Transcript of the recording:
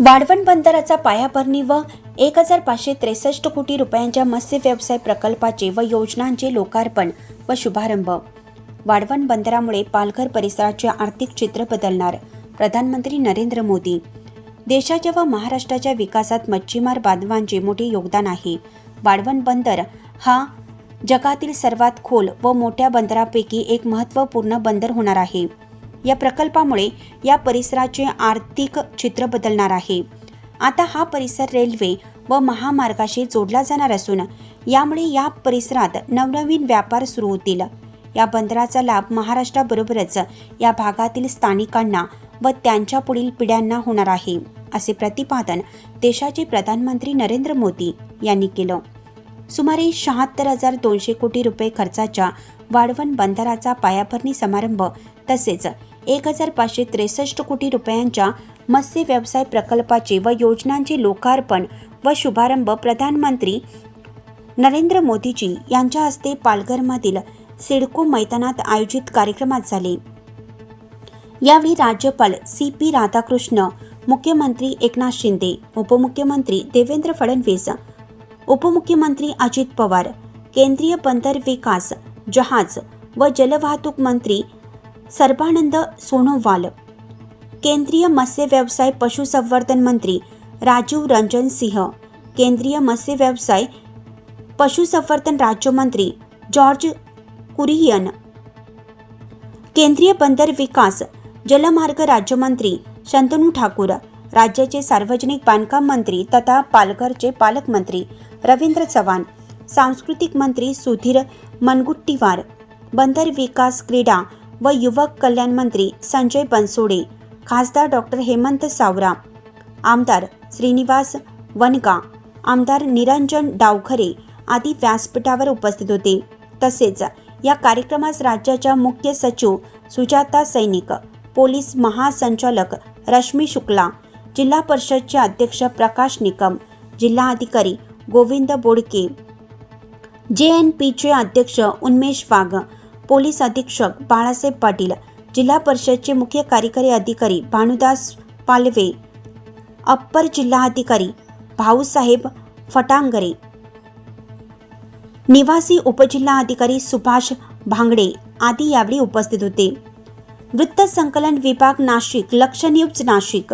वाढवण बंदराचा पायाभरणी व एक हजार पाचशे त्रेसष्ट कोटी रुपयांच्या मत्स्य व्यवसाय प्रकल्पाचे व योजनांचे लोकार्पण व शुभारंभ. वाढवण बंदरामुळे पालघर परिसराचे आर्थिक चित्र बदलणार प्रधानमंत्री नरेंद्र मोदी. देशाच्या व महाराष्ट्राच्या विकासात मच्छीमार बांधवांचे मोठे योगदान आहे. वाढवण बंदर हा जगातील सर्वात खोल व मोठ्या बंदरापैकी एक महत्त्वपूर्ण बंदर होणार आहे. या प्रकल्पामुळे या परिसराचे आर्थिक चित्र बदलणार आहे. आता हा परिसर रेल्वे व महामार्गाशी जोडला जाणार असून यामुळे या परिसरात नवनवीन व्यापार सुरू होतील. या बंदराचा लाभ महाराष्ट्राबरोबरच या भागातील स्थानिकांना व त्यांच्या पुढील पिढ्यांना होणार आहे असे प्रतिपादन देशाचे प्रधानमंत्री नरेंद्र मोदी यांनी केलं. सुमारे शहात्तर हजार दोनशे कोटी रुपये खर्चाच्या वाढवण बंदराचा पायाभरणी समारंभ तसेच एक हजार पाचशे त्रेसष्ट कोटी रुपयांच्या मत्स्य व्यवसाय प्रकल्पाचे व योजनांचे लोकार्पण व शुभारंभ प्रधानमंत्री नरेंद्र मोदीजी यांच्या हस्ते पालघरमधील सिडको मैदानात आयोजित कार्यक्रमात झाले. यावेळी राज्यपाल सी पी राधाकृष्ण मुख्यमंत्री एकनाथ शिंदे उपमुख्यमंत्री देवेंद्र फडणवीस उपमुख्यमंत्री अजित पवार केंद्रीय बंदर विकास जहाज व जलवाहतूक मंत्री सर्बानंद सोनोवाल. केंद्रीय मत्स्य व्यवसाय पशुसंवर्धन मंत्री राजीव रंजन सिंह. केंद्रीय मत्स्य व्यवसाय पशुसंवर्धन राज्यमंत्री जॉर्ज कुरियन. केंद्रीय बंदर विकास जलमार्ग राज्यमंत्री शंतनू ठाकूर. राज्याचे सार्वजनिक बांधकाम मंत्री तथा पालघरचे पालकमंत्री रवींद्र चव्हाण. सांस्कृतिक मंत्री सुधीर मनगुट्टीवार बंदर विकास क्रीडा व युवक कल्याण मंत्री संजय बनसोडे खासदार डॉक्टर हेमंत सावरा आमदार श्रीनिवास वनगा आमदार निरंजन डावखरे आदी व्यासपीठावर उपस्थित होते. तसेच या कार्यक्रमास राज्याच्या मुख्य सचिव सुजाता सैनिक पोलीस महासंचालक रश्मी शुक्ला जिल्हा परिषदचे अध्यक्ष प्रकाश निकम जिल्हा अधिकारी गोविंद बोडके जे एन पीचे अध्यक्ष उन्मेश वाघ पोलीस अधीक्षक बाळासाहेब पाटील जिल्हा परिषदचे मुख्य कार्यकारी अधिकारी भानुदास पालवे अप्पर जिल्हाधिकारी भाऊसाहेब फटांगरे निवासी उपजिल्हाधिकारी सुभाष भांगडे आदी यावेळी उपस्थित होते. वृत्त संकलन विभाग नाशिक लक्ष न्यूज नाशिक.